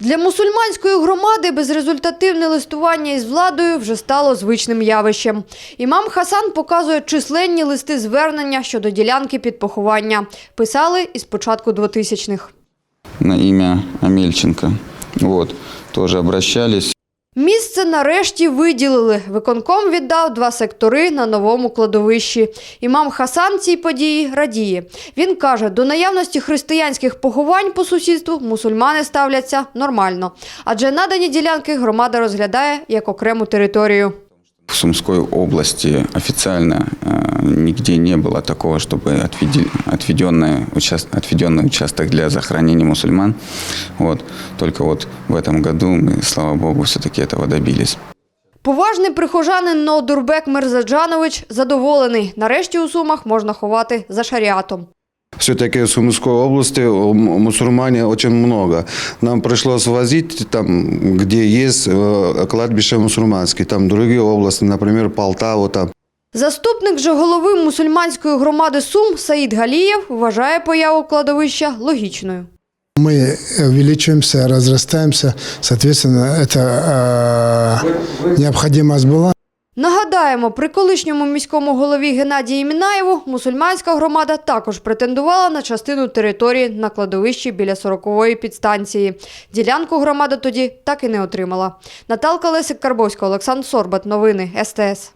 Для мусульманської громади безрезультативне листування із владою вже стало звичним явищем. Імам Хасан показує численні листи звернення щодо ділянки під поховання. Писали із початку 2000-х. на ім'я Амельченка. Вот, тоже обращались. Місце нарешті виділили. Виконком віддав два сектори на новому кладовищі. Імам Хасан цій події радіє. Він каже, до наявності християнських поховань по сусідству мусульмани ставляться нормально. Адже надані ділянки громада розглядає як окрему територію. В Сумской области официально э, нигде не было такого, чтобы отведи- отведенный, участ- отведенный участок для захоронения мусульман. Вот. Только вот в этом году мы, слава богу, все-таки этого добились. Поважний прихожанин Ноодурбек Мирзаджанович задоволений. Нарешті у Сумах можна ховати за шаріатом. Все-таки в Сумской области м- мусульмане очень много. Нам пришлось возить там, где есть э, кладбище мусульманские. Там другие области, например, Полтаву там. Заступник же голови мусульманської громади Сум Саїд Галієв вважає появу кладовища логічною. Мы э, увеличиваемся, разрастаемся, соответственно, эта э, необходимость была. Нагадаємо, при колишньому міському голові Геннадії Мінаєву мусульманська громада також претендувала на частину території на кладовищі біля 40-ї підстанції. Ділянку громада тоді так і не отримала. Наталка Лесик Карбовська, Олександр Сорбат. Новини СТС.